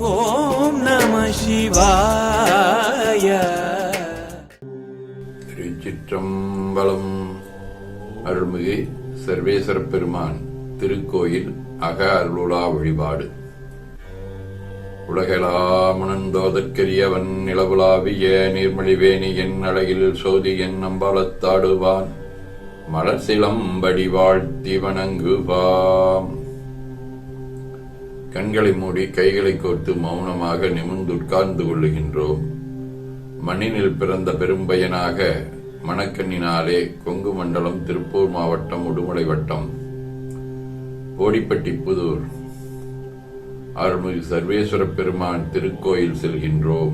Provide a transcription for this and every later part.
ஓம் நம சிவாய. திருச்சிற்றம்பலம். அருள்மிகு சர்வேஸ்வர பெருமான் திருக்கோயில் அக அருளுலா வழிபாடு உலகெலாமுணந்தோதற்கரியவன் நிலவுலாவிய நீர்மொழிவேணியன் அழகில் சோதியன் அம்பலத்தாடுவான். மலர் சிலம்படி வாழ்த்தி வணங்குவாம். கண்களை மூடி கைகளை கோர்த்து மௌனமாக நிமிர்ந்து உட்கார்ந்து கொள்ளுகின்றோம். மண்ணினில் பிறந்த பெரும்பயனாக மணக்கண்ணினாலே கொங்கு மண்டலம் திருப்பூர் மாவட்டம் உடுமலை வட்டம். ஓடிப்பட்டி புதூர். அருள்மிகு சர்வேஸ்வர பெருமான் திருக்கோயில் செல்கின்றோம்.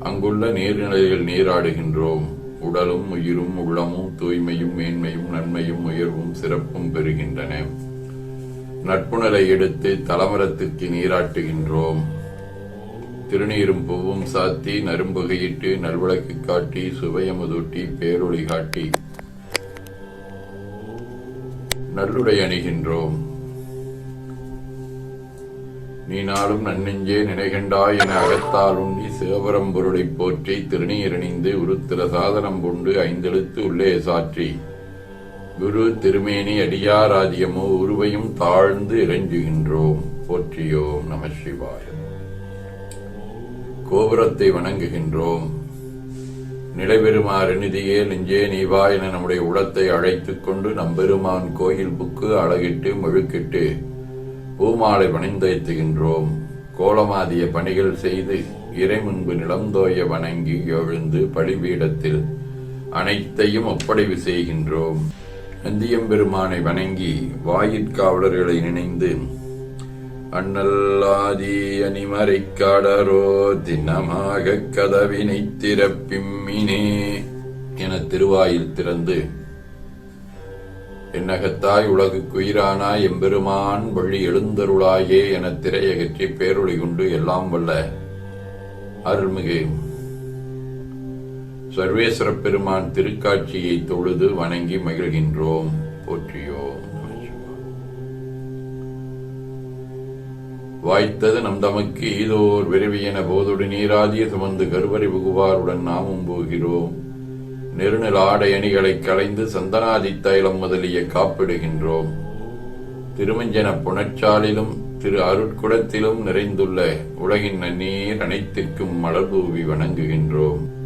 அங்குள்ள நீர்நிலைகள் நீராடுகின்றோம். உடலும் உயிரும் உள்ளமும் தூய்மையும் மேன்மையும் நன்மையும் உயர்வும் சிறப்பும் பெறுகின்றன. நட்புணரை எடுத்து தலமரத்திற்கு நீராட்டுகின்றோம். திருநீரும் பூவும் சாத்தி நரும்புகையிட்டு நல்விளக்கு காட்டி சுவையமுதூட்டி பேரொளி காட்டி நல்லுடை அணிகின்றோம். நீ நாளும் நன்னெஞ்சே நினைகண்டாய் என அகத்தால் உண்ணி சிவபரம் போற்றி திருநீரணிந்து உருத்திர சாதனம் கொண்டு ஐந்தெழுத்து உள்ளே சாற்றி. குரு திருமேனி அடியாராதியமோ உருவையும் தாழ்ந்து இறைஞ்சுகின்றோம். போற்றியோம் நம சிவாய. கோபுரத்தை வணங்குகின்றோம். நிலைபெறுமாறு நிதியே நெஞ்சே நீவா என நம்முடைய உளத்தை அழைத்துக் கொண்டு நம்பெருமான் கோயில் புக்கு அழகிட்டு முழுக்கிட்டு பூமாலை வணிந்தேத்துகின்றோம். கோலமாதிய பணிகள் செய்து இறை முன்பு நிலந்தோய வணங்கி எழுந்து பழிபீடத்தில் அனைத்தையும் ஒப்படைவு செய்கின்றோம். நந்தியம்பெருமானை வணங்கி வாயிற்காவலர்களை நினைந்து அண்ணல்லாதி அணிமறைக் காடரோ தினமாக கதவினை திறப்பிம்மினே என திருவாயில் திறந்து என்னகத்தாய் உலகுக்குயிரானா எம்பெருமான் வழி எழுந்தருளாயே என திரையகற்றி பேரொளி கொண்டு எல்லாம் வல்ல அருள்மிகு சர்வேஸ்வர பெருமான் திருக்காட்சியை தொழுது வணங்கி மகிழ்கின்றோம். போற்றியோம் வாய்த்தது நம் தமக்கு ஈதோர் விரைவியென போதொடு நீராதிய சுமந்து கருவறை புகுவாருடன் நாமும் போகிறோம். நெருநில ஆடை அணிகளை களைந்து சந்தனாதி தைலம் முதலிய காப்பிடுகின்றோம். திருமஞ்சன புனச்சாலிலும் திரு அருட்குடத்திலும் நிறைந்துள்ள உலகின் நன்னீர் அனைத்திற்கும் மலர்தூவி வணங்குகின்றோம்.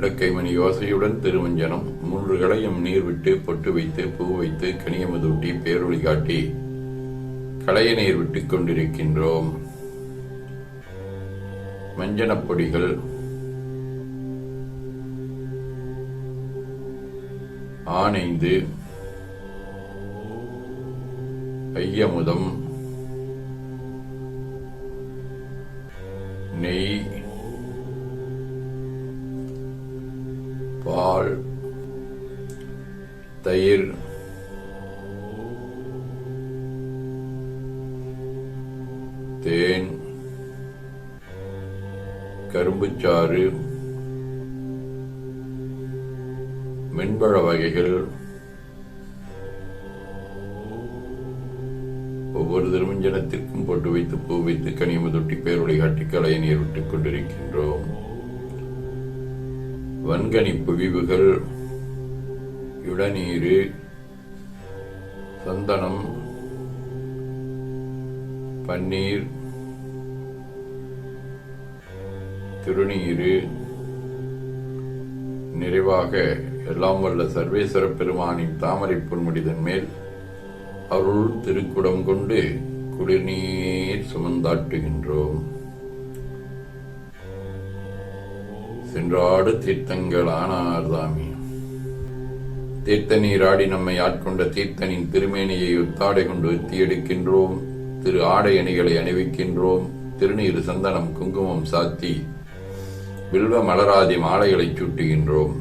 இடக்கை மணி யோசையுடன் திருமஞ்சனம் மூன்று களையும் நீர் விட்டு பொட்டு வைத்து பூ வைத்து கனியமதூட்டி பேரொழி காட்டி களைய நீர் விட்டுக் கொண்டிருக்கின்றோம். மஞ்சனப் பொடிகள் ஆனைந்து ஐயமுதம் நெய் பால் தயிர். தேன். கரும்புச்சாறு. மென்பழ வகைகள். ஒவ்வொரு திருமஞ்சனத்திற்கும் போட்டு வைத்து பூ வைத்து கனிம தொட்டி பேரொளி காட்டி கலைய நீர் விட்டுக் கொண்டிருக்கின்றோம். வன்கனி பொழிவுகள் இளநீரு சந்தனம் பன்னீர் திருநீரு நிறைவாக எல்லாம் வல்ல சர்வேஸ்வர பெருமானின் தாமரை பொன்முடிதன் மேல் அருள் திருக்குடம் கொண்டு குடிநீர் சுமந்தாட்டுகின்றோம். சென்றாடு தீர்த்தங்கள் ஆனார்தாமி தீர்த்த நீராடி நம்மை ஆட்கொண்ட தீர்த்தனின் திருமேனியை ஒத்தாடை கொண்டு எத்தி எடுக்கின்றோம். திரு ஆடை அணிகளை அணிவிக்கின்றோம். திருநீர் சந்தனம் குங்குமம் சாத்தி வில்வ மலராதி மாலைகளை சூட்டுகின்றோம்.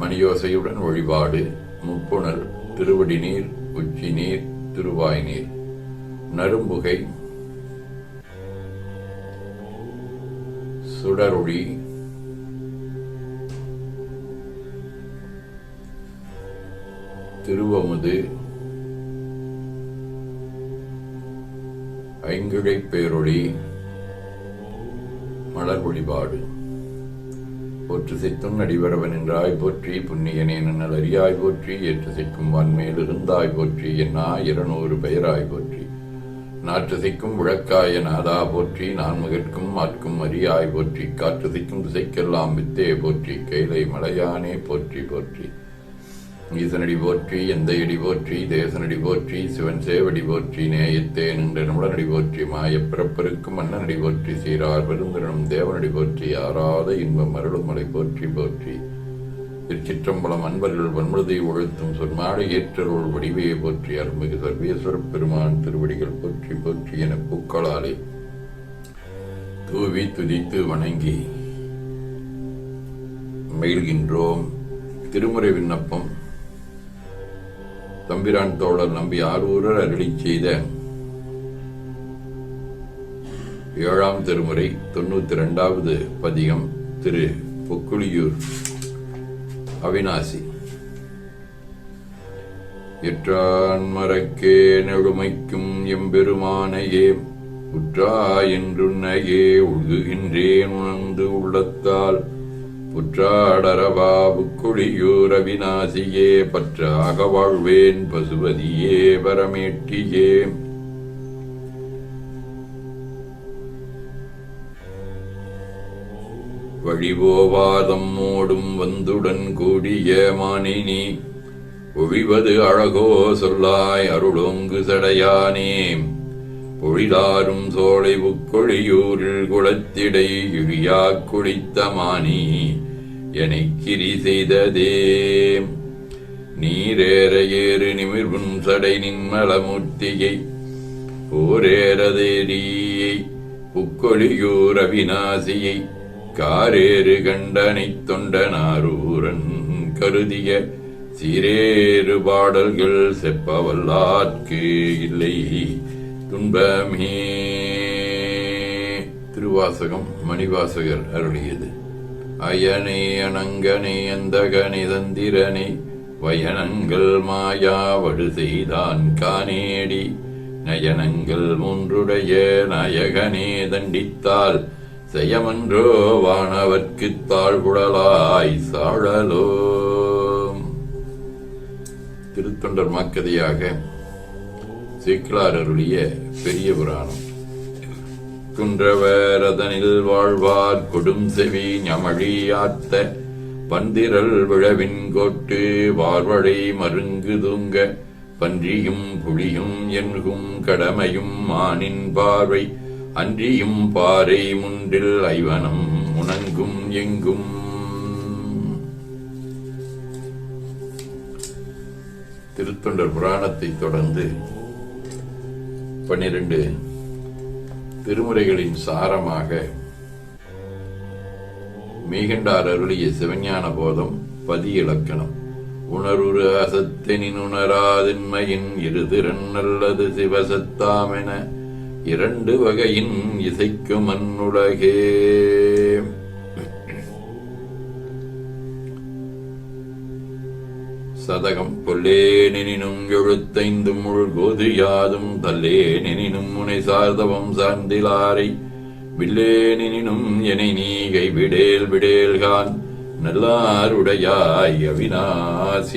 மணியோசையுடன் வழிபாடு முப்புணர் திருவடி நீர் உச்சி நீர் திருவாய் நீர் நரும்புகை சுடரொளி திருவமுது. ஐங்கிழை பேரொளி. மலர் வழிபாடு. போற்று சித்தும் நடிவரவன் என்றாய் போற்றி புண்ணியனே நன்னல் அறியாய் போற்றி ஏற்று சிக்கும் வான்மேல் இருந்தாய் போற்றி என்னா இருநூறு பெயராய் போற்றி. நாற்று சிக்கும் விளக்காய நாதா போற்றி நான்முகற்கும் மாற்கும் அரியாய் போற்றி காற்றுதிக்கும் திசைக்கெல்லாம் வித்தே போற்றி கைலை மலையானே போற்றி போற்றி. ஈசனடி போற்றி எந்தையடி போற்றி தேசனடி போற்றி சிவன் சேவடி போற்றி நேயத்தே நின்ற நிமிடனடி போற்றி மாயப் பிறப்பருக்கும் மன்னனடி போற்றி சீரார் பெருந்திரனும் தேவனடி போற்றி ஆறாத இன்பம் அருளும் மலை போற்றி போற்றி. திருச்சிற்றம்பலம் அன்பர்கள் வன்முழுதை ஒழுத்தும் சொன்மாடு ஏற்றருள் வடிவையை போற்றி அருள்மிகு சர்வேஸ்வரப் பெருமான் திருவடிகள் போற்றி போற்றி என பூக்களாலே தூவி துதித்து வணங்கி மகிழ்கின்றோம். திருமுறை விண்ணப்பம். தம்பிரான் தோழர் நம்பி ஆரூரர் அருளி செய்த ஏழாம் திருமுறை தொண்ணூத்தி இரண்டாவது பதிகம் திரு பொக்குளியூர். அவிநாசி எற்றான் மறக்கே நெழுமைக்கும் எம்பெருமானையே உற்றா என்றுன்னையே உழுகின்றேன் உணர்ந்து உள்ளத்தால் புற்றாடரபாபுக்குழியூர் அவிநாசியே பற்றாக வாழ்வேன் பசுபதியே பரமேட்டியே வழிபோவாதம் மோடும் வந்துடன் கூடிய மானினி ஒழிவது அழகோ சொல்லாய் அருளோங்கு சடையானே. பொழிலாரும் சோலை உக்கொழியூரில் குளத்திடை இழியா குளித்த மானி எனக்கிரி செய்ததே. நீரேற ஏறு நிமிர்வும் சடை நின்மலமூர்த்தியை போரேறதேரியை புக்கொழியூர் அவிநாசியை. காரேறு கண்டனைத் தொண்டனாரூரன் கருதிய சீரேறு பாடல்கள் செப்பவல்லார்க்கு இல்லை. துன்பமே. திருவாசகம் மணிவாசகர் அருளியது. அயனே அனங்கனே அந்தகனே தந்திரனே வயனங்கள் மாயாவடு செய்தான் காணேடி நயனங்கள் மூன்றுடைய நாயகனே தண்டித்தால் செயமன்றோ வானவர்க்குத் தாழ்குழலாய் சாழலோ. திருத்தொண்டர் மாக்கதையாக சீக்கிளார் அருளிய பெரிய புராணம். குன்றவரதனில் வாழ்வார் கொடும் செவி ஞமழியாத்த பந்திரல் விழவின் கோட்டு வார்வழை மருங்கு தூங்க பன்றியும் புலியும் என்கும் கடமையும் மானின் பார்வை அன்றியும் பாறை முன்றில் ஐவனம் உணங்கும் எங்கும். திருத்தொண்டர் புராணத்தை தொடர்ந்து பன்னிரண்டு திருமுறைகளின் சாரமாக மீகண்டார் அருளிய சிவஞான போதம் பதி இலக்கணம் உணருரு அசத்தெனின் உணராதின்மையின் இருதிறன் நல்லது சிவசத்தாமென இரண்டு வகையின் இசைக்கும் அன்னுலகே சதகம் கொல்லே நெனினும் எழுத்தைந்தும் முழுகோது யாதும் தல்லே நெனினும் முனை சார்தவம் சார்ந்திலாரை வில்லே நெனினும் எனை நீகை விடேல் விடேல்கான் நல்லாருடையாய் அவிநாசினயந்துளானே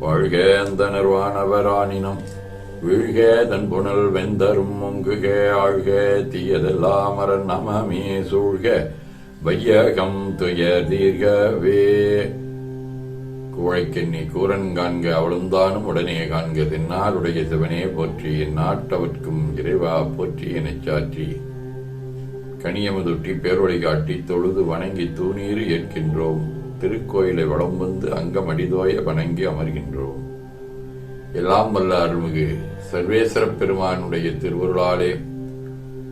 வாழ்க அந்த நிர்வாணவரானினம் வீழ்க தன் புனல் வெந்தரும் முங்குக ஆழ்க தீயதெல்லாம் அரண் நமமே சூழ்க. வையகம் துயர் தீர்கவே. குழைக்கெண்ணி கூரன் காண்க அவளுந்தானும் உடனே காண்க தின்னாருடைய சிவனே போற்றி என் நாட்டவர்க்கும் இறைவா போற்றி எனச் சாற்றி. கனியமுதுட்டி பேரொழி காட்டி தொழுது வணங்கி தூணீர் ஏற்கின்றோம். திருக்கோயிலை வளம் வந்து அங்கம் அடிதோய வணங்கி அமர்கின்றோம். எல்லாம் வல்ல அருள்மிகு சர்வேஸ்வர பெருமானுடைய திருவருளாலே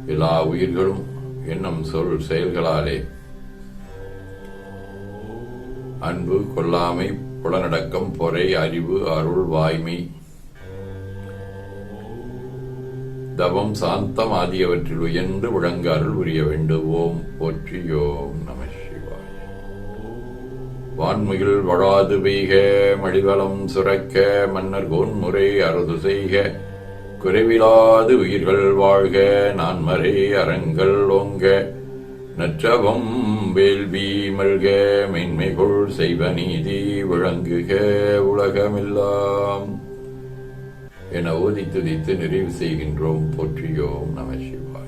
எல்லா உயிர்களும் எண்ணம் சொல் செயல்களாலே. அன்பு கொல்லாமை புலனடக்கம் பொறை அறிவு அருள் வாய்மை தவம் சாந்தம் ஆகியவற்றில் உயர்ந்து விளங்க அருள் புரிய வேண்டுவோம் போற்றியோம் நம வான்மையில் வான்முகில் வழாது பெய்க மடிவளம் சுரக்க மன்னர் கோன்முறை அறுது செய்க. குறைவிலாது உயிர்கள் வாழ்க நான் மறை அறங்கள் ஓங்க. நற்றவம் வேள்வி மல்க மென்மைகொள் செய்வ நீதி விளங்குக உலகமெல்லாம். என ஓதி துதித்து நிறைவு செய்கின்றோம் போற்றியோம் நம சிவாய்.